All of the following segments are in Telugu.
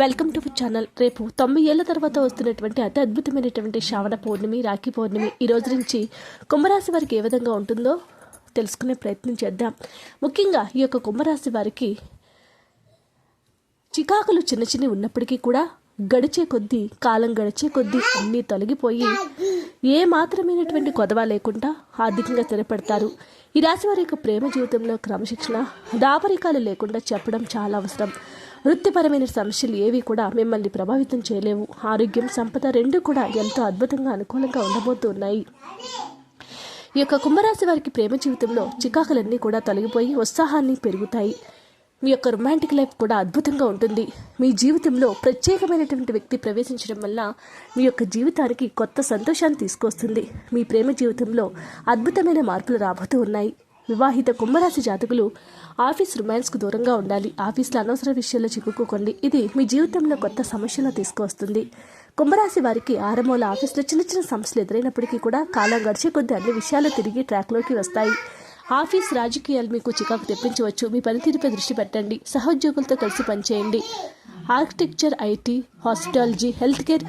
Welcome to channel. రేపు తొంభై ఏళ్ళ తర్వాత వస్తున్నటువంటి అతి అద్భుతమైనటువంటి శ్రావణ పౌర్ణమి రాఖీ పౌర్ణమి ఈ రోజు నుంచి కుంభరాశి వారికి ఏ విధంగా ఉంటుందో తెలుసుకునే ప్రయత్నం చేద్దాం. ముఖ్యంగా ఈ యొక్క కుంభరాశి వారికి చికాకులు చిన్న చిన్నవి ఉన్నప్పటికీ కూడా గడిచే కొద్దీ కాలం గడిచే కొద్దీ అన్నీ తొలగిపోయి ఏ మాత్రమైనటువంటి కొదవ లేకుండా ఆర్థికంగా స్థిరపడతారు. ఈ రాశి వారి యొక్క ప్రేమ జీవితంలో క్రమశిక్షణ దాపరికాలు లేకుండా చెప్పడం చాలా అవసరం. వృత్తిపరమైన సమస్యలు ఏవి కూడా మిమ్మల్ని ప్రభావితం చేయలేవు. ఆరోగ్యం సంపద రెండు కూడా ఎంతో అద్భుతంగా అనుకూలంగా ఉండబోతున్నాయి. ఈ యొక్క కుంభరాశి వారికి ప్రేమ జీవితంలో చికాకులన్నీ కూడా తొలగిపోయి ఉత్సాహాన్ని పెరుగుతాయి. మీ యొక్క రొమాంటిక్ లైఫ్ కూడా అద్భుతంగా ఉంటుంది. మీ జీవితంలో ప్రత్యేకమైనటువంటి వ్యక్తి ప్రవేశించడం వల్ల మీ యొక్క జీవితానికి కొత్త సంతోషాన్ని తీసుకొస్తుంది. మీ ప్రేమ జీవితంలో అద్భుతమైన మార్పులు రాబోతూ ఉన్నాయి. వివాహిత కుంభరాశి జాతకులు ఆఫీస్ రొమాన్స్కు దూరంగా ఉండాలి. ఆఫీస్లో అనవసర విషయాల్లో చిక్కుకోకండి. ఇది మీ జీవితంలో కొత్త సమస్యలు తీసుకొస్తుంది. కుంభరాశి వారికి ఆరంభంలో ఆఫీస్లో చిన్న చిన్న సమస్యలు ఎదురైనప్పటికీ కూడా కాలం గడిచే కొద్దీ అన్ని విషయాలు తిరిగి ట్రాక్లోకి వస్తాయి. ఆఫీస్ రాజకీయాలు మీకు చికాకు తెప్పించవచ్చు. మీ పనితీరుపై దృష్టి పెట్టండి. సహోద్యోగులతో కలిసి పనిచేయండి. Architecture IT హాస్పిటాలజీ health care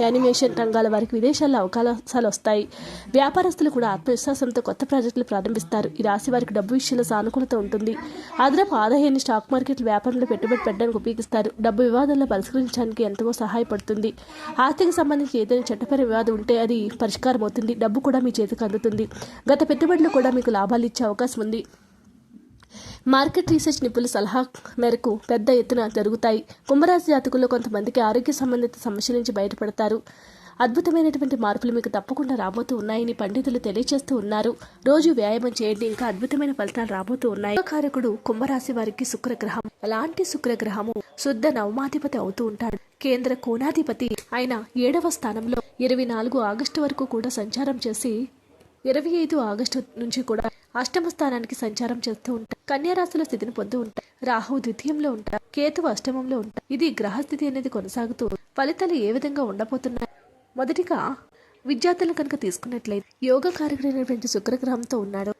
animation రంగాల వారికి విదేశాల్లో అవకాశాలు వస్తాయి. వ్యాపారస్తులు కూడా ఆత్మవిశ్వాసంతో కొత్త ప్రాజెక్టులు ప్రారంభిస్తారు. ఈ రాశి వారికి డబ్బు విషయంలో సానుకూలత ఉంటుంది. అదనపు ఆదాయాన్ని స్టాక్ మార్కెట్ వ్యాపారంలో పెట్టుబడి పెట్టడానికి ఉపయోగిస్తారు. డబ్బు వివాదాల్లో పరిష్కరించడానికి ఎంతగా సహాయపడుతుంది. ఆర్థిక సంబంధించి ఏదైనా చట్టపర వివాదం ఉంటే అది పరిష్కారం అవుతుంది డబ్బు కూడా మీ చేతికి అందుతుంది. గత పెట్టుబడులు కూడా మీకు లాభాలు ఇచ్చే అవకాశం ఉంది. మార్కెట్ రీసెర్చ్ నిపుణుల సలహా మేరకు పెద్ద ఎత్తున జరుగుతాయి. కుంభరాశి జాతకుల్లో కొంతమందికి ఆరోగ్య సంబంధిత సమస్యల నుంచి బయటపడతారు. అద్భుతమైనటువంటి మార్పులు మీకు తప్పకుండా రాబోతూ ఉన్నాయని పండితులు తెలియజేస్తూ ఉన్నారు. రోజు వ్యాయామం చేయండి. ఇంకా అద్భుతమైన ఫలితాలు రాబోతూ ఉన్నాయి. కారకుడు కుంభరాశి వారికి శుక్రగ్రహం. ఎలాంటి శుక్రగ్రహము? శుద్ధ నవమాధిపతి అవుతూ ఉంటాడు. కేంద్ర కోణాధిపతి ఆయన ఏడవ స్థానంలో ఇరవై నాలుగు ఆగస్టు వరకు కూడా సంచారం చేసి ఇరవై ఐదు ఆగస్టు నుంచి కూడా అష్టమ స్థానానికి సంచారం చేస్తూ ఉంటారు కన్యారాశిలో స్థితిని పొందు ఉంటారు రాహు ద్వితీయంలో ఉంటారు కేతువు అష్టమంలో ఉంటారు ఇది గ్రహస్థితి అనేది కొనసాగుతూ ఫలితాలు ఏ విధంగా ఉండబోతున్నాయి? మొదటిగా విద్యార్థులను కనుక తీసుకున్నట్లయితే యోగ కార్యక్రమైనటువంటి శుక్రగ్రహంతో ఉన్నాడు.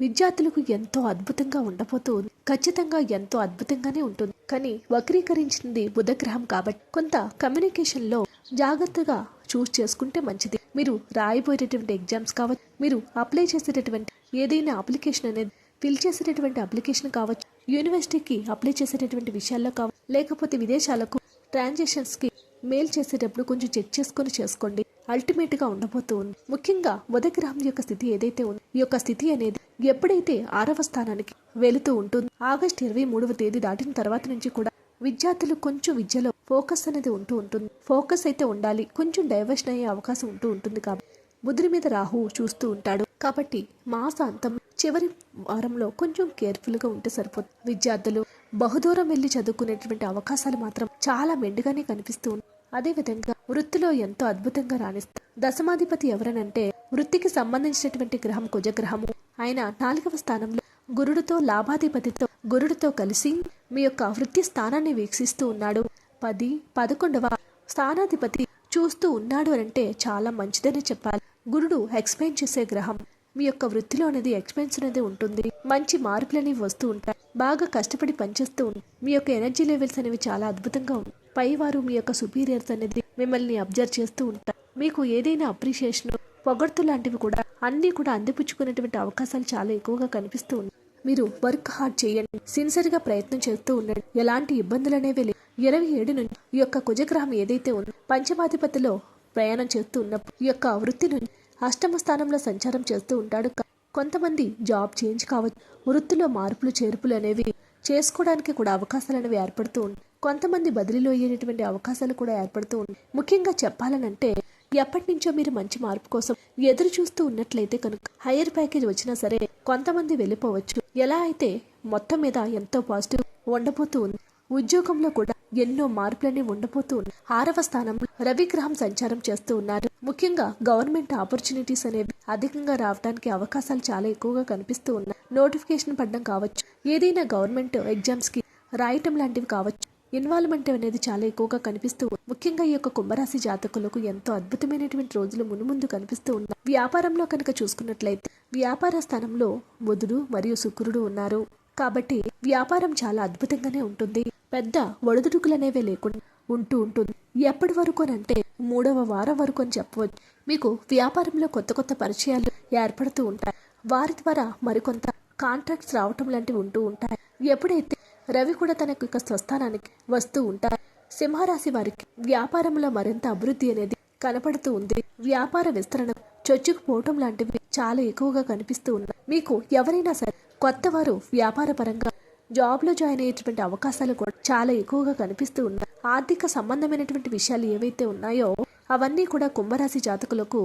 విద్యార్థులకు ఎంతో అద్భుతంగా ఉండబోతూ ఉంది. ఖచ్చితంగా ఎంతో అద్భుతంగానే ఉంటుంది. కానీ వక్రీకరించింది బుధగ్రహం కాబట్టి కొంత కమ్యూనికేషన్లో జాగ్రత్తగా చూస్ చేసుకుంటే మంచిది. మీరు రాయబోయేటటువంటి ఎగ్జామ్స్ కావచ్చు మీరు అప్లై చేసేటటువంటి ఏదైనా అప్లికేషన్ అనేది ఫిల్ చేసేటటువంటి అప్లికేషన్ కావచ్చు యూనివర్సిటీకి అప్లై చేసేటటువంటి విషయాల్లో కావచ్చు లేకపోతే విదేశాలకు ట్రాన్సాక్షన్స్కి మెయిల్ చేసేటప్పుడు కొంచెం చెక్ చేసుకొని చేసుకోండి. అల్టిమేట్గా ఉండబోతూ ఉంది. ముఖ్యంగా గ్రహం యొక్క స్థితి ఏదైతే ఉందో ఈ యొక్క స్థితి అనేది ఎప్పుడైతే ఆరవ స్థానానికి వెళుతూ ఉంటుంది ఆగస్ట్ ఇరవై మూడవ తేదీ దాటిన తర్వాత నుంచి కూడా విద్యార్థులు కొంచెం విద్యలో ఫోకస్ అనేది ఉంటూ ఉంటుంది. ఫోకస్ అయితే ఉండాలి. కొంచెం డైవర్షన్ అయ్యే అవకాశం ఉంటూ ఉంటుంది కాబట్టి ముద్ర మీద రాహు చూస్తూ ఉంటాడు. కాబట్టి మాస అంతం చివరి వారంలో కొంచెం కేర్ఫుల్గా ఉంటే సరిపోతుంది. విద్యార్థులు బహుదూరం వెళ్ళి చదువుకునేటువంటి అవకాశాలు మాత్రం చాలా మెండుగానే కనిపిస్తూ ఉన్నాయి అదేవిధంగా వృత్తిలో ఎంతో అద్భుతంగా రాణిస్తారు దశమాధిపతి ఎవరనంటే వృత్తికి సంబంధించినటువంటి గ్రహం కుజగ్రహము. ఆయన నాలుగవ స్థానంలో గురుడితో లాభాధిపతితో గురుడితో కలిసి మీ యొక్క వృత్తి స్థానాన్ని వీక్షిస్తూ ఉన్నాడు. పది పదకొండవ స్థానాధిపతి చూస్తూ ఉన్నాడు అంటే చాలా మంచిదని చెప్పాలి. గురుడు ఎక్స్ప్లెయిన్ చేసే గ్రహం మీ యొక్క వృత్తిలో అనేది ఎక్స్పెన్స్ అనేది ఉంటుంది. మంచి మార్పులు అనేవి వస్తూ ఉంటాయి. బాగా కష్టపడి పనిచేస్తూ ఉంటాయి మీ యొక్క ఎనర్జీ లెవెల్స్ అనేవి చాలా అద్భుతంగా ఉంటాయి పైవారు మీ యొక్క సుపీరియర్స్ అనేది మిమ్మల్ని అబ్జర్వ్ చేస్తూ ఉంటారు. మీకు ఏదైనా అప్రిషియేషన్ పొగడ్తు లాంటివి కూడా అన్నీ కూడా అందిపుచ్చుకునేటువంటి అవకాశాలు చాలా ఎక్కువగా కనిపిస్తూ ఉన్నాయి. మీరు వర్క్ హార్డ్ చేయండి. సిన్సియర్గా ప్రయత్నం చేస్తూ ఉండండి. ఎలాంటి ఇబ్బందులు అనేవి లేవు. ఇరవై ఏడు నుంచి ఈ యొక్క కుజగ్రహం ఏదైతే ఉందో పంచమాధిపతిలో ప్రయాణం చేస్తూ ఉన్నప్పుడు ఈ యొక్క వృత్తి నుండి అష్టమ స్థానంలో సంచారం చేస్తూ ఉంటాడు. కొంతమంది జాబ్ చేంజ్ కావచ్చు. వృత్తిలో మార్పులు చేర్పులు అనేవి చేసుకోవడానికి కూడా అవకాశాలు అనేవి ఏర్పడుతూ ఉంటాయి కొంతమంది బదిలీలో అయ్యేటువంటి అవకాశాలు కూడా ఏర్పడుతూ ఉంటాయి ముఖ్యంగా చెప్పాలనంటే ఎప్పటి నుంచో మీరు మంచి మార్పు కోసం ఎదురు చూస్తూ ఉన్నట్లయితే కనుక హైయర్ ప్యాకేజ్ వచ్చినా సరే కొంతమంది వెళ్ళిపోవచ్చు. ఎలా అయితే మొత్తం మీద ఎంతో పాజిటివ్ ఉండబోతూ ఉంది. ఉద్యోగంలో కూడా ఎన్నో మార్పులన్నీ ఉండబోతూ ఉన్నాయి. ఆరవ స్థానంలో రవిగ్రహం సంచారం చేస్తూ ఉన్నారు. ముఖ్యంగా గవర్నమెంట్ ఆపర్చునిటీస్ అనేవి అధికంగా రావడానికి అవకాశాలు చాలా ఎక్కువగా కనిపిస్తూ ఉన్నాయి. నోటిఫికేషన్ పడడం కావచ్చు. ఏదైనా గవర్నమెంట్ ఎగ్జామ్స్కి రాయటం లాంటివి కావచ్చు. ఇన్వాల్వ్మెంట్ అనేది చాలా ఎక్కువగా కనిపిస్తూ ముఖ్యంగా ఈ యొక్క కుంభరాశి జాతకులకు ఎంతో అద్భుతమైనటువంటి రోజులు మునుముందు కనిపిస్తూ ఉన్నాయి. వ్యాపారంలో కనుక చూసుకున్నట్లయితే వ్యాపార స్థానంలో బుధుడు మరియు శుక్రుడు ఉన్నారు. కాబట్టి వ్యాపారం చాలా అద్భుతంగానే ఉంటుంది. పెద్ద ఒడిదుడుకులనేవే లేకుండా ఉంటూ ఉంటుంది. ఎప్పటి వరకు అని అంటే మూడవ వారం వరకు అని చెప్పవచ్చు. మీకు వ్యాపారంలో కొత్త కొత్త పరిచయాలు ఏర్పడుతూ ఉంటాయి. వారి ద్వారా మరికొంత కాంట్రాక్ట్స్ రావటం లాంటివి ఉంటూ ఉంటాయి. ఎప్పుడైతే రవి కూడా తనకు ఇక స్వస్థానానికి వస్తూ ఉంటారు. సింహరాశి వారికి వ్యాపారంలో మరింత అభివృద్ధి అనేది కనపడుతూ ఉంది. వ్యాపార విస్తరణ చొచ్చుకుపోవటం లాంటివి చాలా ఎక్కువగా కనిపిస్తూ ఉన్నాయి. మీకు ఎవరైనా సరే కొత్త వారు వ్యాపార పరంగా జాబ్లో జాయిన్ అయ్యేటువంటి అవకాశాలు కూడా చాలా ఎక్కువగా కనిపిస్తూ ఉన్నాయి. ఆర్థిక సంబంధమైనటువంటి విషయాలు ఏవైతే ఉన్నాయో అవన్నీ కూడా కుంభరాశి జాతకులకు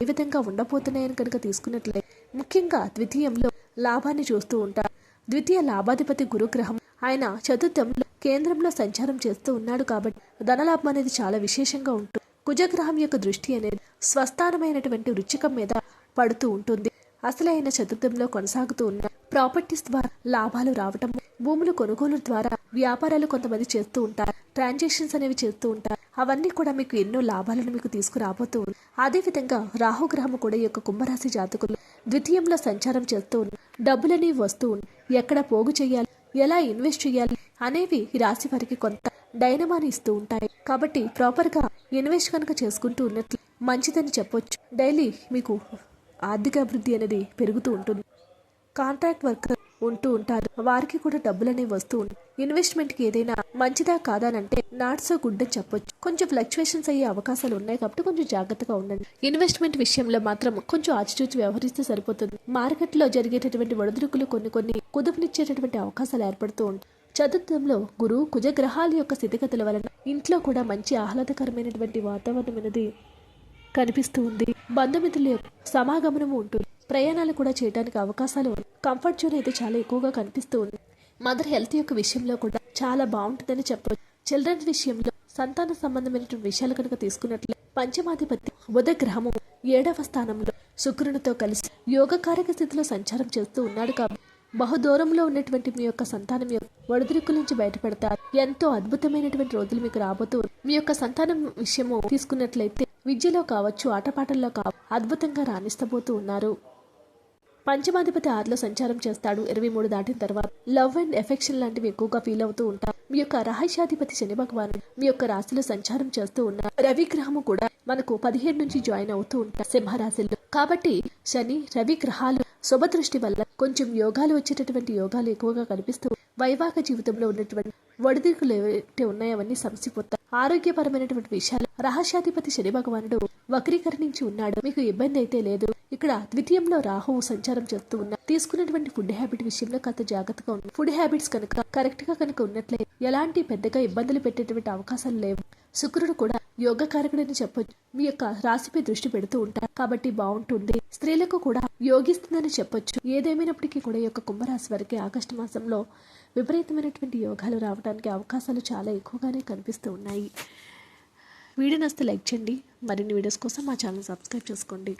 ఏ విధంగా ఉండబోతున్నాయని కనుక తీసుకున్నట్లయితే ముఖ్యంగా ద్వితీయంలో లాభాన్ని చూస్తూ ఉంటారు. ద్వితీయ లాభాధిపతి గురుగ్రహం. ఆయన చతుర్థంలో కేంద్రంలో సంచారం చేస్తూ ఉన్నాడు కాబట్టి ధనలాభం అనేది చాలా విశేషంగా ఉంటుంది కుజగ్రహం యొక్క దృష్టి అనేది స్వస్థానమైనటువంటి రుచికం మీద పడుతూ ఉంటుంది. అసలైన చతుర్థంలో కొనసాగుతూ ఉన్న ప్రాపర్టీస్ ద్వారా లాభాలు రావటం భూములు కొనుగోలు ద్వారా వ్యాపారాలు కొంతమంది చేస్తూ ఉంటారు. ట్రాన్సాక్షన్స్ అనేవి చేస్తూ ఉంటారు. అవన్నీ కూడా మీకు ఎన్నో లాభాలను మీకు తీసుకురాబోతూ అదేవిధంగా రాహుగ్రహము కూడా ఈ యొక్క కుంభరాశి జాతకులు ద్వితీయంలో సంచారం చేస్తూ డబ్బులని డబ్బులనేవి వస్తూ ఎక్కడ పోగు చేయాలి ఎలా ఇన్వెస్ట్ చేయాలి అనేవి ఈ రాశి వారికి కొంత డైనమాని ఇస్తూ ఉంటాయి. కాబట్టి ప్రాపర్గా ఇన్వెస్ట్ కనుక చేసుకుంటూ ఉన్నట్లు మంచిదని చెప్పొచ్చు. డైలీ మీకు ఆర్థిక అభివృద్ధి అనేది పెరుగుతూ ఉంటుంది. కాంట్రాక్ట్ వర్కర్ ఉంటూ ఉంటారు. వారికి కూడా డబ్బులనేవి వస్తూ ఉంటాయి. ఇన్వెస్ట్మెంట్కి ఏదైనా మంచిదా కాదా అంటే నాట్ సో గుడ్ అని చెప్పొచ్చు. కొంచెం ఫ్లక్చువేషన్స్ అయ్యే అవకాశాలు ఉన్నాయి కాబట్టి కొంచెం జాగ్రత్తగా ఉండండి. ఇన్వెస్ట్మెంట్ విషయంలో మాత్రం కొంచెం ఆచిచూచి వ్యవహరిస్తే సరిపోతుంది. మార్కెట్లో జరిగేటటువంటి ఒడిదుడుకులు కొన్ని కొన్ని కుదుపునిచ్చేటటువంటి అవకాశాలు ఏర్పడుతూ ఉంటాయి. చతుర్థంలో గురు కుజగ్రహాల యొక్క స్థితిగతుల వలన ఇంట్లో కూడా మంచి ఆహ్లాదకరమైనటువంటి వాతావరణం అనేది కనిపిస్తూ ఉంది. బంధుమిత్రుల యొక్క సమాగమనము ఉంటుంది. ప్రయాణాలు కూడా చేయడానికి అవకాశాలు ఉన్నాయి. కంఫర్ట్ జోన్ అయితే చాలా ఎక్కువగా కనిపిస్తూ ఉంది. మదర్ హెల్త్ యొక్క విషయంలో కూడా చాలా బాగుంటుందని చెప్పవచ్చు చిల్డ్రన్స్ విషయంలో సంతాన సంబంధమైనటువంటి విషయాలు కనుక తీసుకున్నట్లే పంచమాధిపతి బుధ గ్రహము ఏడవ స్థానంలో శుక్రునితో కలిసి యోగకారక స్థితిలో సంచారం చేస్తూ ఉన్నాడు కాబట్టి బహుదూరంలో ఉన్నటువంటి మీ యొక్క సంతానం యొక్క ఒడిదుడుకుల నుంచి బయటపడతారు. ఎంతో అద్భుతమైనటువంటి రోజులు మీకు రాబోతూ మీ యొక్క సంతానం విషయము తీసుకున్నట్లయితే విద్యలో కావచ్చు ఆటపాటల్లో కావచ్చు అద్భుతంగా రాణిస్తబోతూ ఉన్నారు. పంచమాధిపతి ఆరులో సంచారం చేస్తాడు. ఇరవై మూడు దాటిన తర్వాత లవ్ అండ్ ఎఫెక్షన్ లాంటివి ఎక్కువగా ఫీల్ అవుతూ ఉంటారు. మీ యొక్క రహస్యాధిపతి శని భగవానుడు మీ యొక్క రాశిలో సంచారం చేస్తూ ఉన్నారు రవి గ్రహము కూడా మనకు పదిహేడు నుంచి జాయిన్ అవుతూ ఉంటారు సింహరాశిలో. కాబట్టి శని రవి గ్రహాలు శుభ దృష్టి వల్ల కొంచెం యోగాలు వచ్చేటటువంటి యోగాలు ఎక్కువగా కనిపిస్తూ వైవాహిక జీవితంలో ఉన్నటువంటి ఒడిదుడుకులు ఏవైతే ఉన్నాయో అవన్నీ సమసిపోతాయి. ఆరోగ్యపరమైనటువంటి విషయాలు రహస్యాధిపతి శని భగవానుడు వక్రీకరణించి ఉన్నాడు. మీకు ఇబ్బంది అయితే లేదు. ఇక్కడ ద్వితీయంలో రాహువు సంచారం చేస్తూ ఉన్నారు తీసుకున్నటువంటి ఫుడ్ హ్యాబిట్ విషయంలో కాస్త జాగ్రత్తగా ఉంది ఫుడ్ హ్యాబిట్స్ కనుక కరెక్ట్గా కనుక ఉన్నట్లే ఎలాంటి పెద్దగా ఇబ్బందులు పెట్టేటువంటి అవకాశాలు లేవు. శుక్రుడు కూడా యోగ కారకుడని చెప్పొచ్చు. మీ యొక్క రాశిపై దృష్టి పెడుతూ ఉంటారు కాబట్టి బాగుంటుంది. స్త్రీలకు కూడా యోగిస్తుందని చెప్పొచ్చు. ఏదేమైనప్పటికీ కూడా ఈ యొక్క కుంభరాశి వారికి ఆగస్టు మాసంలో విపరీతమైనటువంటి యోగాలు రావడానికి అవకాశాలు చాలా ఎక్కువగానే కనిపిస్తూ ఉన్నాయి. వీడియో నస్తే లైక్ చేయండి. మరిన్ని వీడియోస్ కోసం మా ఛానల్ సబ్స్క్రైబ్ చేసుకోండి.